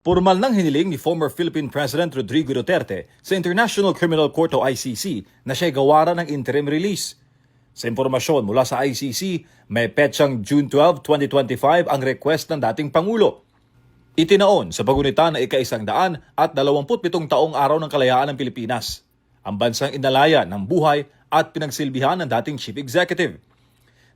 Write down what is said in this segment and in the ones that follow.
Formal nang hiniling ni former Philippine President Rodrigo Duterte sa International Criminal Court o ICC na siya gawaran ng interim release. Sa impormasyon mula sa ICC, may petsang June 12, 2025 ang request ng dating Pangulo. Itinaon sa pagunita na ika-isang daan at 27 taong araw ng kalayaan ng Pilipinas. Ang bansang inalaya ng buhay at pinagsilbihan ng dating Chief Executive.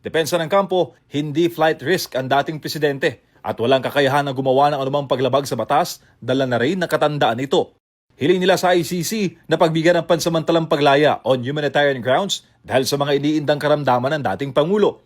Depensa ng kampo, hindi flight risk ang dating presidente at walang kakayahan na gumawa ng anumang paglabag sa batas, dala na rin ng katandaan ito. Hiling nila sa ICC na pagbigyan ng pansamantalang paglaya on humanitarian grounds dahil sa mga iniindang karamdaman ng dating Pangulo.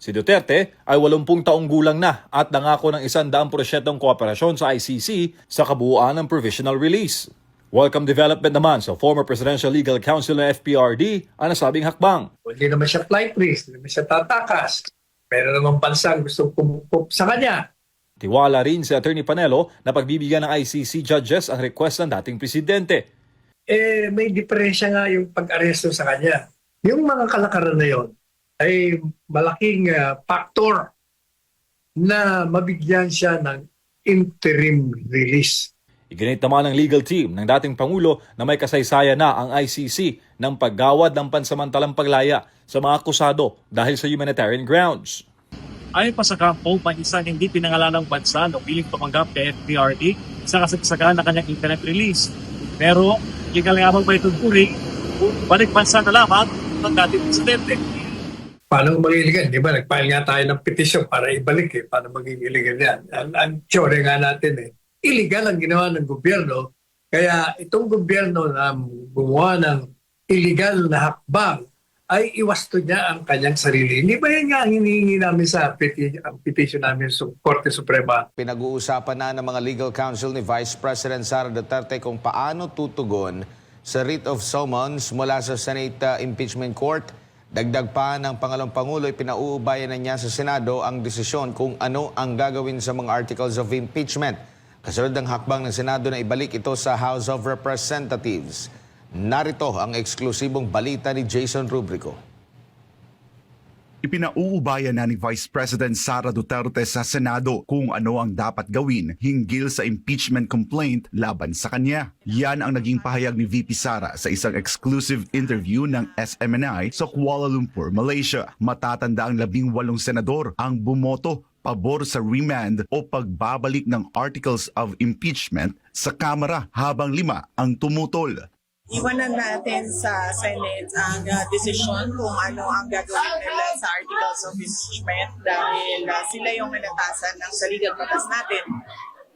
Si Duterte ay 80 taong gulang na at nangako ng isang daang prosyentong kooperasyon sa ICC sa kabuuan ng provisional release. Welcome development naman sa former Presidential Legal Counsel ng FPRD ang nasabing hakbang. Hindi naman siya flight risk, hindi naman siya tatakas. Pero naman bansa gusto pumupup sa kanya. Tiwala rin si Attorney Panelo na pagbibigyan ng ICC judges ang request ng dating presidente. Eh, may diferensya nga yung pag-aresto sa kanya. Yung mga kalakaran na yon ay malaking ah, factor na mabigyan siya ng interim release. Iginit naman ng legal team ng dating Pangulo na may kasaysayan na ang ICC ng paggawad ng pansamantalang paglaya sa mga akusado dahil sa humanitarian grounds. Ayon pa sa kampo, may isang hindi pinangalanang bansa na piling tumanggap kay FPRD sa kasagsagan ng kanyang internet release. Pero, legal nga bang may tuturing, balik bansa na lamang ng dating presidente. Paano maging illegal? Di ba? Nag-file nga tayo ng petition para ibalik eh. Paano maging illegal yan? Ang, ang tsure nga natin eh. Illegal ang ginawa ng gobyerno. Kaya itong gobyerno na gumawa ng illegal na hakbang ay iwasto niya ang kanyang sarili. Hindi ba yan nga ang hinihingi namin sa peti- petition namin sa Korte Suprema? Pinag-uusapan na ng mga legal counsel ni Vice President Sara Duterte kung paano tutugon sa writ of summons mula sa Senate uh, Impeachment Court. Dagdag pa ng Pangalong Pangulo, pinauubayan na niya sa Senado ang desisyon kung ano ang gagawin sa mga articles of impeachment. Kasunod ng hakbang ng Senado na ibalik ito sa House of Representatives. Narito ang eksklusibong balita ni Jason Rubrico. Ipinauubayan na ni Vice President Sara Duterte sa Senado kung ano ang dapat gawin hinggil sa impeachment complaint laban sa kanya. Yan ang naging pahayag ni VP Sara sa isang exclusive interview ng SMNI sa Kuala Lumpur, Malaysia. Matatanda ang labing walong senador ang bumoto pabor sa remand o pagbabalik ng articles of impeachment sa Kamara habang lima ang tumutol. Iwanan natin sa Senate ang uh, desisyon kung ano ang gagawin nila sa articles of impeachment dahil uh, sila yung nanatasan ng sa legal batas natin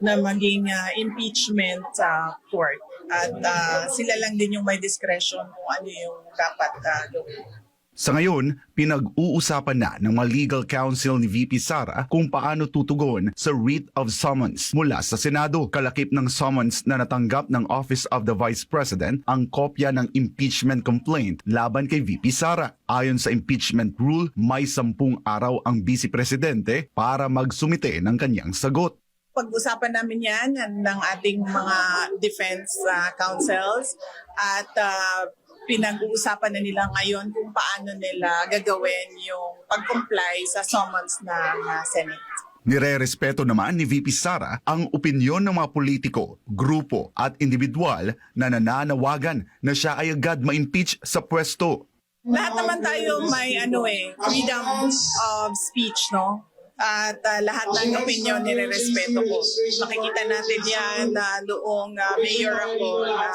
na maging uh, impeachment uh, court. At uh, sila lang din yung may discretion kung ano yung dapat uh, gawin. Sa ngayon, pinag-uusapan na ng mga legal counsel ni VP Sara kung paano tutugon sa writ of summons mula sa Senado. Kalakip ng summons na natanggap ng Office of the Vice President ang kopya ng impeachment complaint laban kay VP Sara. Ayon sa impeachment rule, may sampung araw ang Vice Presidente para magsumite ng kanyang sagot. Pag-usapan namin yan ng ating mga defense uh, counsels at uh, pinag-uusapan na nila ngayon kung paano nila gagawin yung pag-comply sa summons ng uh, Senate. Nire-respeto naman ni VP Sara ang opinyon ng mga politiko, grupo at individual na nananawagan na siya ay agad ma-impeach sa pwesto. Lahat naman tayo may ano eh, freedom of speech, no? At uh, lahat ng opinion nire-respeto ko. Makikita natin yan na noong uh, mayor ako na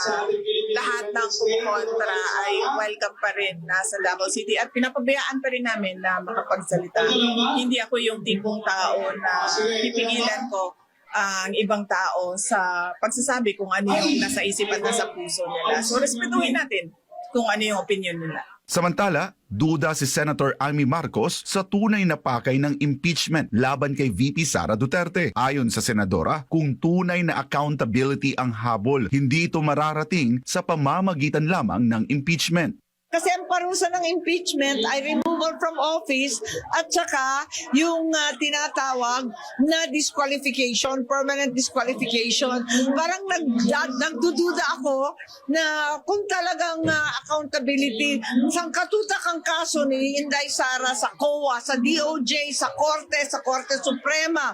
lahat ng kumukontra ay welcome pa rin na sa Davao City at pinapabayaan pa rin namin na makapagsalita. Hindi ako yung tipong tao na pipigilan ko ang ibang tao sa pagsasabi kung ano yung nasa isip at nasa puso nila. So respetuhin natin kung ano yung opinion nila. Samantala, duda si Senator Amy Marcos sa tunay na pakay ng impeachment laban kay VP Sara Duterte. Ayon sa senadora, kung tunay na accountability ang habol, hindi ito mararating sa pamamagitan lamang ng impeachment. Kasi ang parusa ng impeachment ay removal from office at saka yung ah, tinatawag na disqualification, permanent disqualification. Parang nag, nag- nagdududa ako na kung talagang ah, accountability, sang katutak ang kaso ni Inday Sara sa COA, sa DOJ, sa Korte, sa Korte Suprema.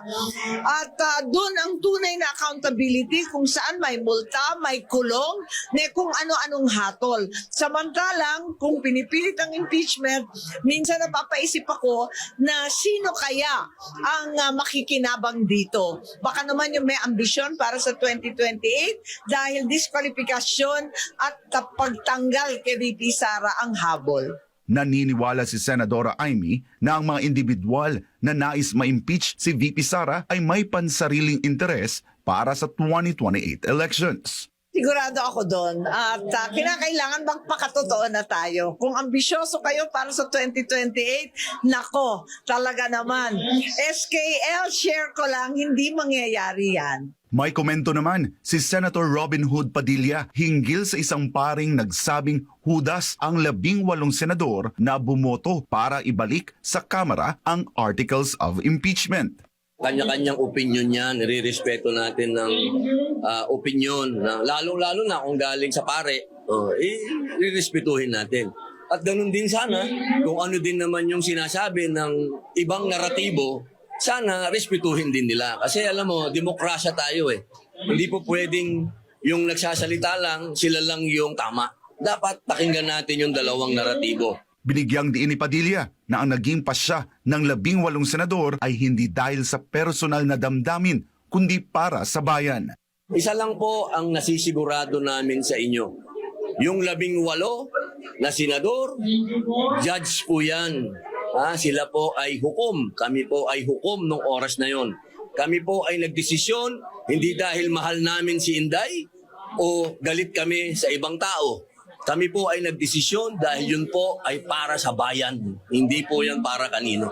At ah, doon ang tunay na accountability kung saan may multa, may kulong, na kung ano-anong hatol. Samantalang, kung pinipilit ang impeachment, minsan napapaisip ako na sino kaya ang ah, makikinabang dito. Baka naman yung may ambisyon para sa 2028 dahil disqualifikasyon at pagtanggal kay VP Sara ang habol. Naniniwala si Senadora Amy na ang mga individual na nais ma-impeach si VP Sara ay may pansariling interes para sa 2028 elections. Sigurado ako doon. At ah, kinakailangan magpakatotoo na tayo. Kung ambisyoso kayo para sa 2028, nako, talaga naman. SKL, share ko lang, hindi mangyayari yan. May komento naman si Senator Robin Hood Padilla hinggil sa isang paring nagsabing hudas ang labing walong senador na bumoto para ibalik sa Kamara ang Articles of Impeachment. Kanya-kanyang opinion yan, nire-respeto natin ng ah, opinion, na, lalong-lalo na kung galing sa pare, oh, eh, rirespetuhin natin. At ganun din sana, kung ano din naman yung sinasabi ng ibang naratibo, sana respetuhin din nila. Kasi alam mo, demokrasya tayo eh. Hindi po pwedeng yung nagsasalita lang, sila lang yung tama. Dapat pakinggan natin yung dalawang naratibo. Binigyang diin ni Padilla na ang naging pasya ng labing walong senador ay hindi dahil sa personal na damdamin kundi para sa bayan. Isa lang po ang nasisigurado namin sa inyo. Yung labing walo na senador, judge po yan. Ah, sila po ay hukom. Kami po ay hukom nung oras na yon. Kami po ay nagdesisyon hindi dahil mahal namin si Inday o galit kami sa ibang tao. Kami po ay nagdesisyon dahil yun po ay para sa bayan. Hindi po yan para kanino.